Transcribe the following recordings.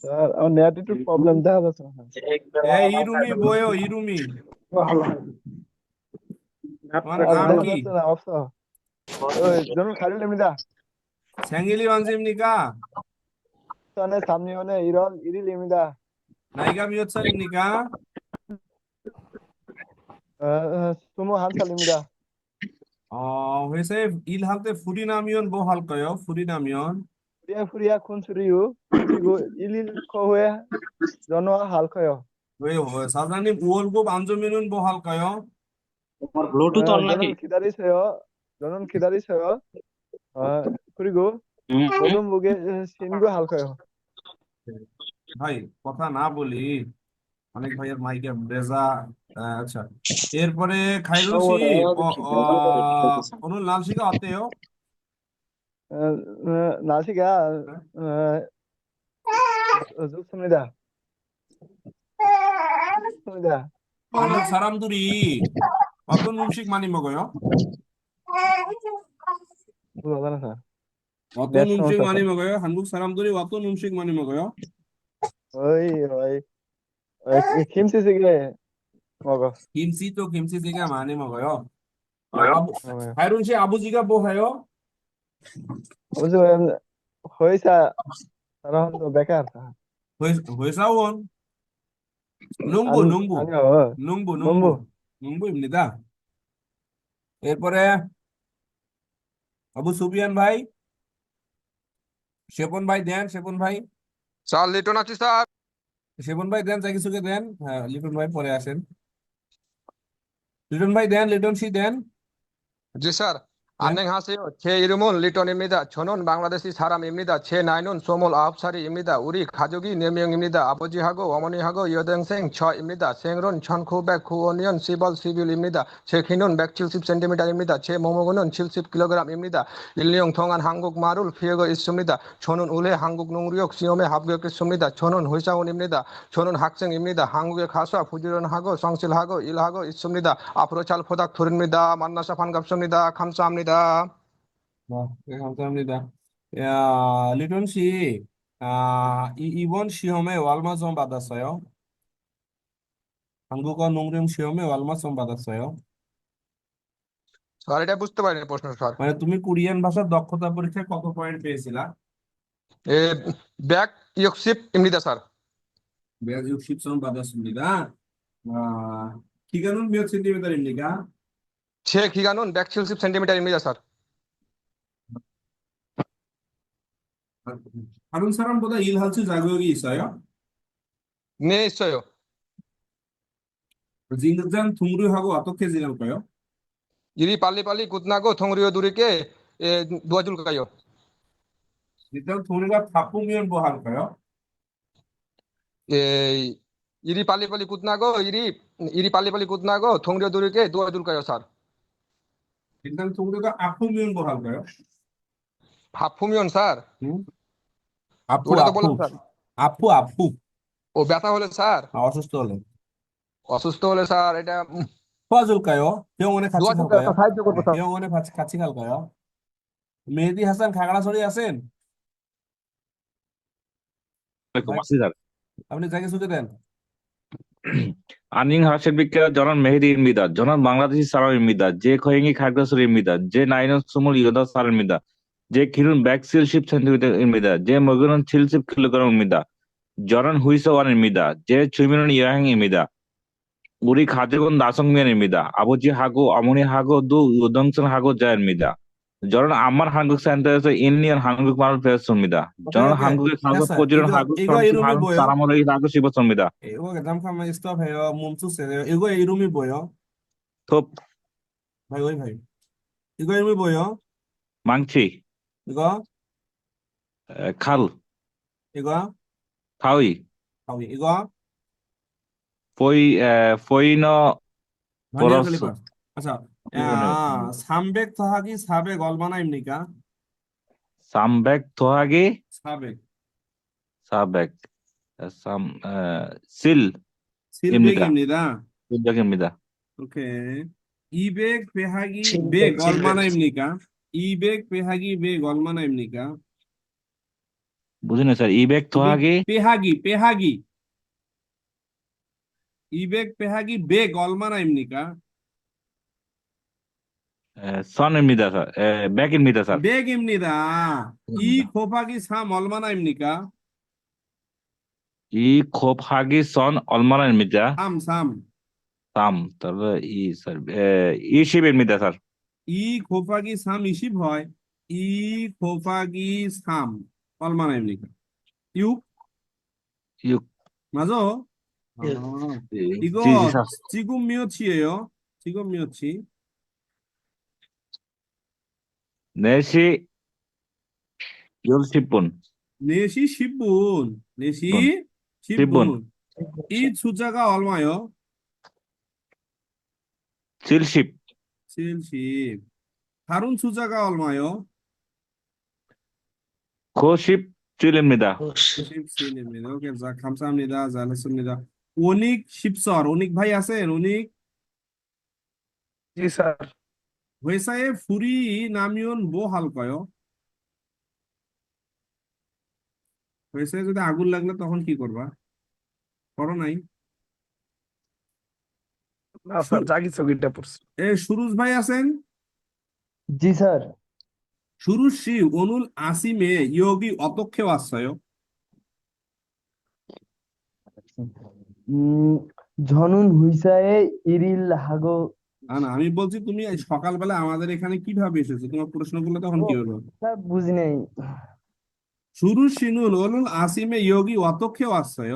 Sir আমার attitude problem দেখা যাচ্ছে দা নিকা ফুরিয়া ফুরিয়া খুন চুরিও ইলিল খোয়ে জনোয়া হাল খয় ওই হয় সাজানি বুল গো বাঞ্জো মিনুন বো হাল কয় তোমার ব্লুটুথ অন নাকি খিদারি ছয় জনন খিদারি ছয় কুরি গো প্রথম বুগে সিন গো হাল কয় ভাই কথা না বলি অনেক ভাইয়ের মাইকে বেজা আচ্ছা এরপরে খাইরুল সি অনুল লাল অতেও 어, 어, 날씨가 어, 어, 좋습니다. 좋습니다. 한국 사람들이 어떤 음식 많이 먹어요? 사. 어떤 네, 음식 어, 많이 먹어요? 한국 사람들이 어떤 음식 많이 먹어요? 어이 어이 어이 김치찌개 먹어. 김치도 김치찌개 많이 먹어요. 하이룬 씨 아버지가 뭐 해요? নুম্বু দা। এরপরে আবু সুফিয়ান ভাই শেপন ভাই দেন শেপন ভাই। স্যার লিটন আছি স্যার। শেপন ভাই দেন যা কিছুকে দেন। হ্যাঁ লিটন ভাই পরে আসেন। লিটন ভাই দেন লিটন সি দেন। জি স্যার। 안녕하세요. 제 이름은 리턴입니다. 저는 방글라데시 사람입니다. 제 나이는 29살입니다. 우리 가족이 4명입니다. 아버지하고 어머니하고 여동생 저입니다. 생일은 1995년 10월 10일입니다. 제 키는 170cm입니다. 제 몸무게는 70kg입니다. 1년 동안 한국말을 배우고 있습니다. 저는 올해 한국 농력 시험에 합격했습니다. 저는 회사원입니다. 저는 학생입니다. 한국에 가서 부지런하고 성실하고 일하고 있습니다. 앞으로 잘 부탁드립니다. 만나서 반갑습니다. 감사합니다. 합니다. 네, 네, 감사합니다. 야, 리돈 씨, 아, 이, 이번 시험에 얼마 점 받았어요? 한국어 농림 시험에 얼마 점 받았어요? স্যার এটা বুঝতে পারিনি প্রশ্ন স্যার মানে তুমি কোরিয়ান ভাষার দক্ষতা পরীক্ষায় কত পয়েন্ট পেয়েছিলা এ ব্যাক ইয়কশিপ এমনিদা sir Beyaz yük şipson badasın diga. Kiganın bir sentimeder indiga. 6 기간은 170cm입니다, 사 다른 사람보다 일할수 자격이 있어요? 네, 있어요. 징장 동료하고 어떻게 지낼까요? 이리 빨리빨리 굳나고 동료들에게 예, 도와줄까요? 일단 동료가 바쁘면 뭐 할까요? 예, 이리 빨리빨리 굳나고 이리 이리 빨리빨리 굳나고 동료들에게 도와줄까요, 사 일단 정도가 아프면 뭐 할까요? অসুস্থ হলে। অসুস্থ এটা ফজলকায় কেউনে দোয়া খাচ্ছি করতে খালকায় সাহায্য করব স্যার কেউনে খাচ্ছি খালকায় মেহেদি হাসান আছেন? আপনি দেন। আনিং হাসের বিক্রিয়া জনান মেহেদি ইমিদা জনান বাংলাদেশি সালাম ইমিদা জে খয়েঙ্গি খাগড়াসুর ইমিদা যে নাইন সুমুল ইয়োদা সাল ইমিদা জে খিরুন ব্যাকসিল শিপ সেন্টিমিটার ইমিদা জে মগুরন ছিলশিপ কিলোগ্রাম ইমিদা জনান হুইস ওয়ান ইমিদা জে ছুইমিরন ইয়াহাং ইমিদা উরি খাজগন দাসং মিয়ান ইমিদা আবুজি হাগো, অমনি হাগো, দু উদংসন হাগো জয় ইমিদা 저는 암만 한국 센터에서 인디언 한국 말을 배웠습니다. 저는 한국에 사서 포지를 한국 사람으로 일하고 싶었습니다. 예, 이거 잠깐만 스톱해요. 멈추세요. 이거 이름이 뭐예요? 톱. 아, 이거 이거 이름이 뭐예요? 망치. 이거? 에, 칼. 이거? 가위. 가위. 이거? 포이 에 포이너 보러스. 아자. সামবেক তোহাগি সাবেক অলবানা ইমনিকা। সামবেক তোহাগি সাবেক। সাবেক সাম সিল সিলবেক ইমনিদা সিলবেক ইমনিদা ওকে। ইবেক পেহাগি বেগ অলমানা ইমনিকা। ইবেক পেহাগি বেগ অলমানা ইমনিকা। বুঝুন স্যার ইবেক তোহাগি পেহাগি পেহাগি। ইবেক পেহাগি বেগ অলমানা ইমনিকা। 오케이. 200 빼하기 100 얼마나입니까? 200 빼하기 100 얼마나입니까? 부지네 쌀 200 더하기 빼하기 빼하기 200 빼하기 100 얼마나입니까? 에, 선입니다, 쌀. 에, 100입니다, 쌀. 100입니다. 2 곱하기 3 얼마나입니까? 2 곱하기 선 얼마나입니다? 3 3 3 তাহলে 이 স্যার এ, 20입니다, স্যার. 2 곱하기 3 20 হয় 2 곱하기 3 얼마나입니까? 6 6 맞아? 아, 이거 지지사 지금 몇이에요? 지금 몇이? 4시 10시 분 4시 10분. 4시 10분. 10분. 이 숫자가 얼마요? 70. 70. 다른 숫자가 얼마요? 97입니다. 97입니다. 오케이. 자, 감사합니다. 잘했습니다. 오닉 10설. 오닉 바이 하세요. 오닉. 네, 사. 회사에 불이 나면 뭐 할까요? 회사에 যদি আগুন লাগলে তখন কি করবা? করো নাই? না স্যার জাগি চকিটা পড়ছে এ সুরুজ ভাই আছেন? জি স্যার সুরুজ 씨 오늘 아침에 여기 어떻게 왔어요? উম, ঝনুন হুইসায়ে ইরিল হাগো না না আমি বলছি তুমি আজ সকালবেলা আমাদের এখানে কিভাবে এসেছো তোমার প্রশ্নগুলো তখন কি হলো স্যার বুঝি নাই সুরুজ 씨는 오늘 아침에 여기 어떻게 왔어요?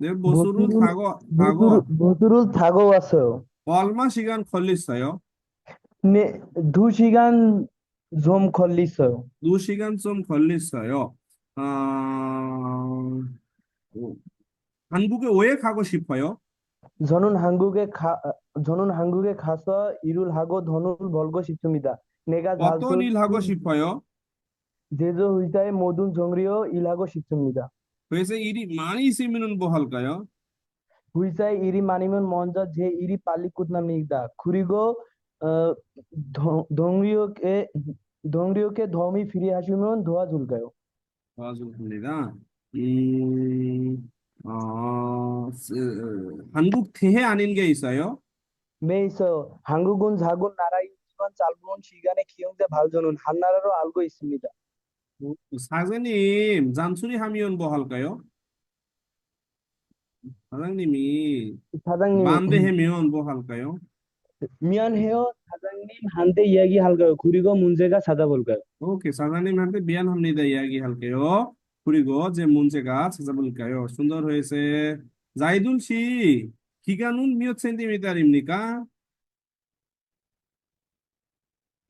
네, 보수를 보수를- 타고 타고 বসুরুল থাগো আছো 얼마 시간 걸렸어요? 네 두시간 좀 걸렸어요 두 시간 좀 걸렸어요. 아, 오, 한국에 왜 가고 싶어요? 저는 한국에 가 저는 한국에 가서 일을 하고 돈을 벌고 싶습니다. 내가 어떤 자주 일 하고 싶어요? 제조 회사의 모든 정리로 일하고 싶습니다. 회사 일이 많이 있으면 뭐 할까요? 회사에 일이 많으면 먼저 제 일이 빨리 끝납니다. 그리고 어, 동- 동료께 동료께 도움이 필요하시면 도와줄까요? 도와줍니다. 음, 어, 쓰- 한국 퇴해 아닌 게 있어요? 메이서 한국은 작은 나라이지만 짧은 시간에 기용돼 발전은 한나라로 알고 있습니다. 사장님, 잔소리 하면 뭐 할까요? 사장님이 사장님 반대하면 뭐 할까요? 미안해요, 사장님 한테 이야기할까요? 그리고 문제가 찾아볼까요? 오케이, 사장님한테 미안합니다 이야기할게요. 그리고 제 문제가 찾아볼까요? 순돌 회세 자이둔 씨. 기간은 몇 센티미터입니까?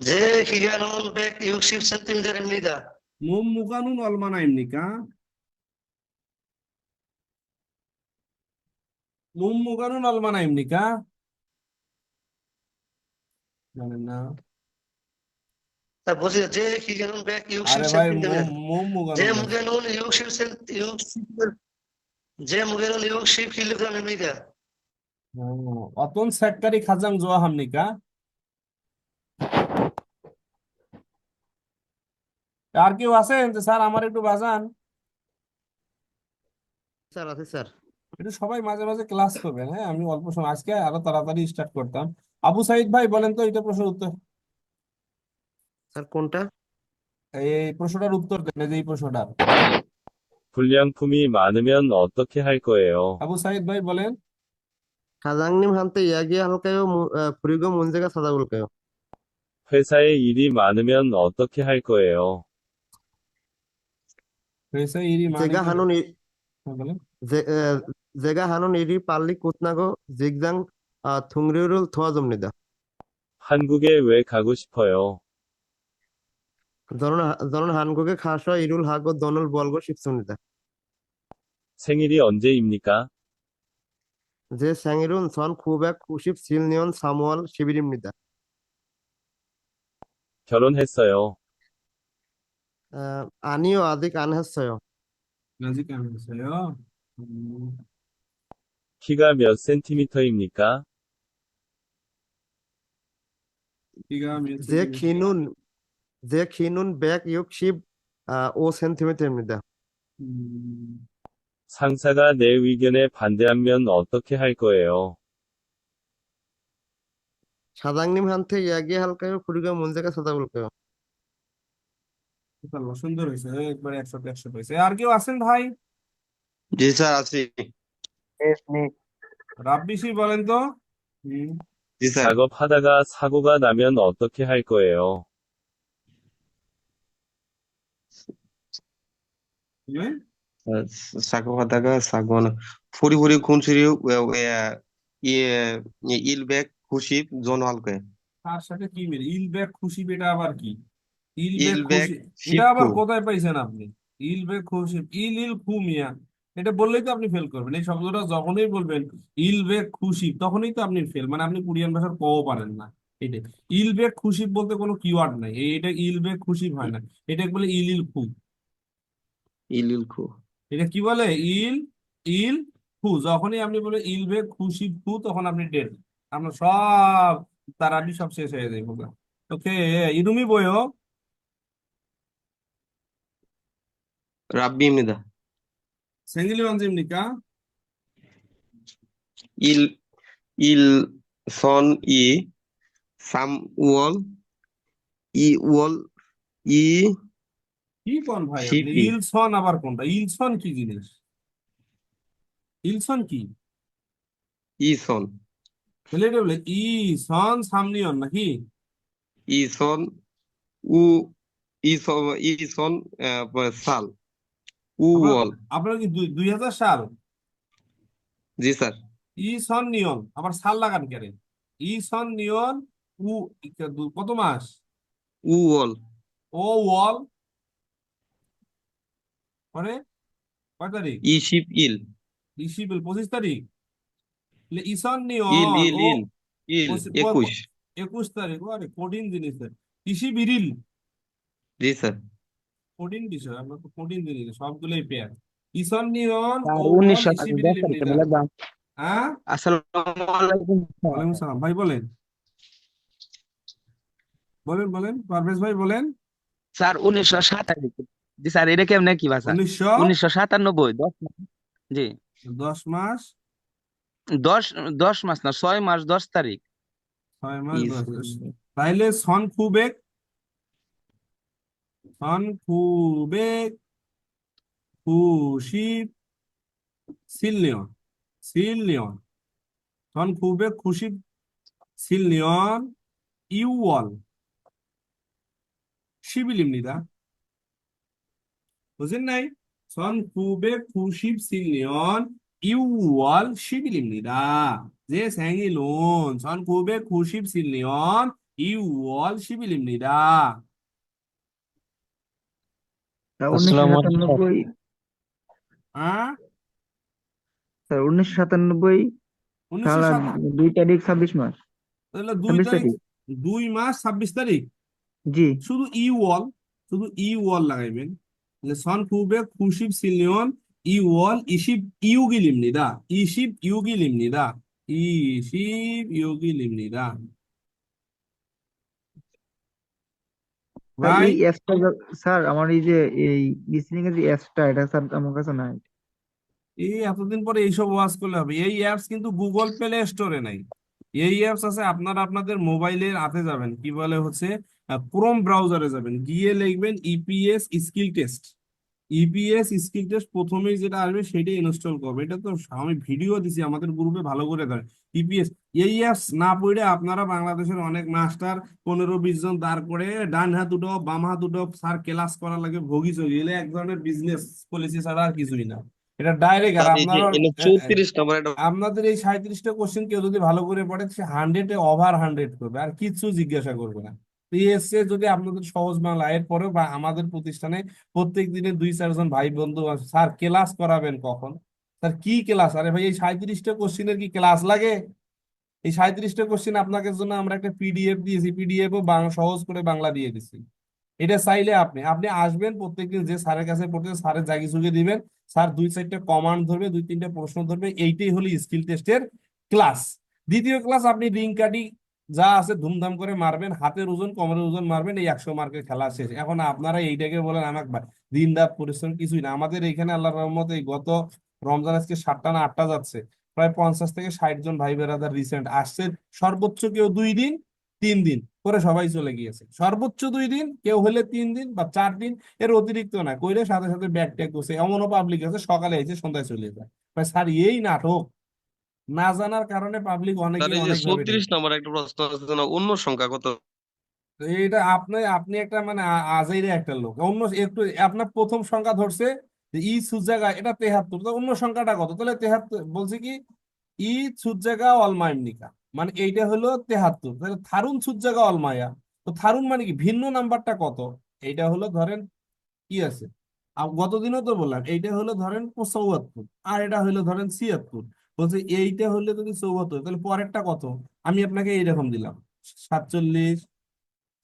제 기간은 160cm입니다. 몸무게는 얼마나입니까? 몸무게는 얼마나입니까? জানেন না? তা বলছি যে 기간은 আরে ভাই 160cm. 몸 무게는 제 무게는 60cm, 60, 제 무게는 60kg입니다. 어, 어떤 색깔이 가장 좋아합니까? আর কেউ আছেন যে স্যার আমার একটু বাজান স্যার আছে স্যার একটু সবাই মাঝে মাঝে ক্লাস করবেন হ্যাঁ আমি অল্প সময় আজকে আরো তাড়াতাড়ি স্টার্ট করতাম আবু সাইদ ভাই বলেন তো এটা প্রশ্নের উত্তর স্যার কোনটা এই প্রশ্নটার উত্তর দেন এই যে এই প্রশ্নটার 불량품이 많으면 어떻게 할 거예요? আবু সাইদ ভাই বলেন 사장님 한테 이야기할까요? 그리고 어, 문제가 찾아올까요? 회사에 일이 많으면 어떻게 할 거예요? 회사 일이 제가 많으면 하는 일, 제, 에, 제가 하는 일이 빨리 끝나고 직장 아, 동료를 도와줍니다. 한국에 왜 가고 싶어요? 저는, 저는 한국에 가서 일을 하고 돈을 벌고 싶습니다. 생일이 언제입니까? 제 생일은 1997년 3월 10일입니다. 결혼했어요. 어, 아니요, 아직 안 했어요. 아직 안 했어요 음, 키가 몇 센티미터입니까? 키가 몇 제 센티미터? 키는 제 키는 165cm입니다. 음, 상사가 내 의견에 반대하면 어떻게 할 거예요? 사장님한테 이야기할까요? 우리가 문제가 찾아볼까요? ভালো সুন্দর হয়েছে একবারে একশোতে একশো হয়েছে আর কেউ আছেন ভাই জি স্যার আছি রাব্বিসি বলেন তো হুম জি স্যার 작업하다가 사고가 나면 어떻게 할 거예요? 네? 사고하다가 사고는 후리후리 군수리 예 일백 구십 전화할 거예요. তার সাথে কি মিল ইলবেক খুশি এটা আবার কি ইলবেক ইলবেক খুশি এটা আবার শিবকু। কোথায় পাইছেন আপনি ইলবেক খুশি ইল ইল খু মিয়া এটা বললেই তো আপনি ফেল করবেন এই শব্দটা যখনই বলবেন ইলবেক খুশি তখনই তো আপনি ফেল মানে আপনি কোরিয়ান ভাষার কও পারেন না এটাই ইলবেক খুশি বলতে কোনো কিওয়ার্ড নাই এই- এটা ইলবেক খুশি হয় না এটা বলে ইল ইল খু ইলিলখু এটা কি বলে? ইল ইল খু যখনই আপনি বলে ইল বে খুশি খু তখন আপনি ডেট। আমরা সব তারাবি সব শেষ হয়ে যায় প্রোগ্রাম ওকে ইরুমি বইও। রাব্বি মিদা সেঙ্গিলি মানজিম নিকা ইল ইল সন ই সাম ওয়াল ই ওয়াল ই কি ভাই ইলসন আবার কোনটা? ইলসন কি জিনিস? ইলসন কি? ইসন। ছেলেটা বলে ইসন সামনিয়ন নাকি? ইসন উ ইসন ইসন সাল। উল আপনার কি দুই হাজার সাল? জি স্যার। ইসন নিয়ন। আবার সাল লাগান কেন ইসন নিয়ন উ কত মাস? উ উল ও ওয়াল। পরে কয় তারিখ? ইশিপ ইল। পঁচিশ তারিখ? ইল ইল ইল ইল একুশ। একুশ তারিখ আরে কঠিন জিনিস স্যার জি স্যার। কঠিন বিষয় আমরা তো কঠিন জিনিস সবগুলোই পেয়ার ঈশান নিয়ন হ্যাঁ? আসসালামু আলাইকুম সালাম ভাই বলেন। বলেন বলেন পারভেজ ভাই বলেন। স্যার উনিশশো সাতাশ জি স্যার এটা কেমনে কি ভাষা? উনিশশো উনিশশো সাতানব্বই দশ মাস। জি। দশ মাস দশ দশ মাস না ছয় মাস দশ তারিখ। ছয় মাস দশ তাইলে সন খুবেক। সন খুবেক। খুশি সিলনিয়ন সিলনিয়ন সন খুবেক খুশি সিলনিয়ন ইউওয়াল। 시빌 বুঝেন নাই? সন খুবে খুশিব সিলিয়ন ইউয়াল শিবিলিমনিরা যে স্যাঙ্গিলোন সন খুবে খুশিব সিলিয়ন ইউয়াল শিবিলিমনিরা উনিশশো সাতানব্বই দুই তারিখ ছাব্বিশ মাস। দুই তারিখ দুই ছাব্বিশ তারিখ? জি। শুধু ই শুধু ই ওয়াল লাগাইবেন। son kubek kuship লিমনি দা iship iyugi limnida. লিমনি দা limnida. Iship yugi limnida. Right? Sir আমার এই যে এই লিসনিং এর যে অ্যাপটা এটা স্যার আমার কাছে নাই এই এতদিন পরে এইসব ওয়াজ করলে হবে এই অ্যাপস কিন্তু গুগল প্লে স্টোরে নাই এই অ্যাপস আছে আপনারা আপনাদের মোবাইলের আতে যাবেন কি বলে হচ্ছে ক্রোম ব্রাউজারে যাবেন। গিয়ে লিখবেন EPS skill test EPS skill test প্রথমেই যেটা আসবে সেটাই ইনস্টল করবে। এটা তো আমি ভিডিও দিছি আমাদের গ্রুপে ভালো করে দেয়। ইপিএস এই অ্যাপস না পড়ে আপনারা বাংলাদেশের অনেক মাস্টার পনেরো বিশ জন দাঁড় করে ডান হাত দুটো বাম হাত দুটো স্যার ক্লাস করা লাগে ভোগি চগি এলে এক ধরনের বিজনেস পলিসি ছাড়া আর কিছুই না। এটা ডাইরেক্ট আর আপনারা নম্বর একটা আপনাদের এই সাঁইত্রিশটা কোশ্চেন কেউ যদি ভালো করে পড়ে সে হান্ড্রেডে ওভার হান্ড্রেড করবে। আর কিচ্ছু জিজ্ঞাসা করবে না। এসছে যদি আপনাদের সহজ বাংলা, এরপরেও বা আমাদের প্রতিষ্ঠানে প্রত্যেক দিনে দুই চারজন ভাই বন্ধু স্যার ক্লাস করাবেন কখন? স্যার, কি ক্লাস আরে ভাই, এই সাঁইত্রিশটা কোশ্চেনের কি ক্লাস লাগে? এই সাঁইত্রিশটা কোশ্চেন আপনাদের জন্য আমরা একটা পিডিএফ দিয়েছি। পিডিএফ ও সহজ করে বাংলা দিয়ে দিছি এটা চাইলে আপনি আপনি আসবেন প্রত্যেকদিন যে স্যারের কাছে পড়তে স্যারের জাগি সুগে দিবেন। স্যার দুই চারটা কমান্ড ধরবে, দুই তিনটা প্রশ্ন ধরবে। এইটাই হলো স্কিল টেস্টের ক্লাস দ্বিতীয় ক্লাস আপনি রিং কাটি যা আছে ধুমধাম করে মারবেন, হাতের ওজন, কোমরের ওজন মারবেন, এই একশো মার্কের খেলা শেষ। এখন আপনারা এইটাকে বলেন আমাকে দিন রাত পরিশ্রম কিছুই না। আমাদের এখানে আল্লাহর রহমত এই গত রমজান আজকে সাতটা না আটটা যাচ্ছে। প্রায় পঞ্চাশ থেকে ষাট জন ভাই বেরাদার রিসেন্ট আসছে। সর্বোচ্চ কেউ দুই দিন, তিন দিন করে সবাই চলে গিয়েছে। সর্বোচ্চ দুই দিন, কেউ হলে তিন দিন বা চার দিন, এর অতিরিক্ত না। কইলে সাথে সাথে ব্যাগ ট্যাগ করছে এমনও পাবলিক আছে, সকালে এসে সন্ধ্যায় চলে যায়। ভাই, স্যার, এই নাটক না জানার কারণে পাবলিক অনেকে এই যে অনেকভাবে নম্বর একটা প্রশ্ন আছে না অন্য সংখ্যা কত? তো এইটা আপনি আপনি একটা মানে আ- আজাইরে একটা লোক। অন্য একটু আপনার প্রথম সংখ্যা ধরছে যে ই সুজাগা এটা তেহাত্তর। তো অন্য সংখ্যাটা কত? তাহলে তেহাত্তর বলছে কি ই সুজাগা অলমায়মনিকা মানে এইটা হলো তেহাত্তর। তাহলে থারুন সুজাগা অলমায়া তো থারুন মানে কি ভিন্ন নাম্বারটা কত? এইটা হলো ধরেন কি আছে। গতদিনও তো বললাম এইটা হলো ধরেন চৌয়াত্তর আর এটা হলো ধরেন ছিয়াত্তর। বলছে এইটা হলে যদি চৌয়াত্তর তাহলে পরেরটা কত? আমি আপনাকে এইরকম দিলাম সাতচল্লিশ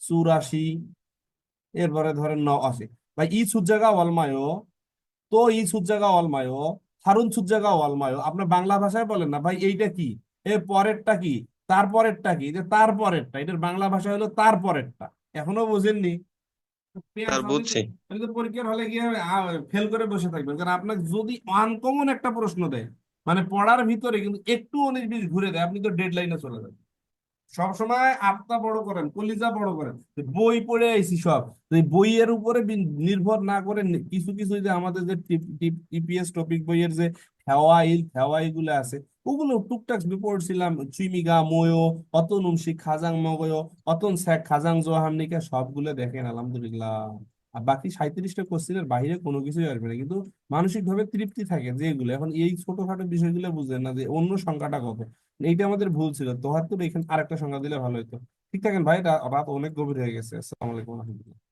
চুরাশি এরপরে ধরেন ন আশি। ভাই ই সুজাগা অলমায়ো তো ই সুজাগা অলমায়ো হারুন সুজাগা অলমায়ো আপনার বাংলা ভাষায় বলেন না ভাই এইটা কি? এর পরেরটা কি? তার পরেরটা কি? যে তার পরেরটা। এটার বাংলা ভাষা হলো তার পরেরটা। এখনও বোঝেননি? পরীক্ষার হলে গিয়ে ফেল করে বসে থাকবেন। কারণ আপনাকে যদি আনকমন একটা প্রশ্ন দেয় মানে পড়ার ভিতরে কিন্তু একটু উনিশ বিশ ঘুরে দেয়। আপনি তো ডেড লাইনে চলে যাবেন সবসময় আত্মা বড় করেন, কলিজা বড় করেন। বই পড়ে আইছি সব। বইয়ের উপরে নির্ভর না করে কিছু কিছু যে আমাদের যে টিপিএস টপিক বইয়ের যে ফেওয়াইলগুলো আছে, ওগুলো টুকটাক পড়ছিলাম। চুইমিগা, ময়ো অতন উমশি খাজাং মগয়, অতন শেখ, খাজাং জোহামনিকা সবগুলো দেখেন, আলহামদুলিল্লাহ। আর বাকি সাঁইত্রিশটা কোশ্চেনের বাইরে কোনো কিছুই আসবে না। কিন্তু মানসিক ভাবে তৃপ্তি থাকে যে এগুলো এখন এই ছোটখাটো বিষয়গুলো বুঝলেন না যে অন্য সংখ্যাটা কত? এইটা আমাদের ভুল ছিল। তোহার তো এখানে আরেকটা সংখ্যা দিলে ভালো হইতো। ঠিক থাকেন ভাই রাত অনেক গভীর হয়ে গেছে। আসসালামু আলাইকুম রহমতুল্লাহ।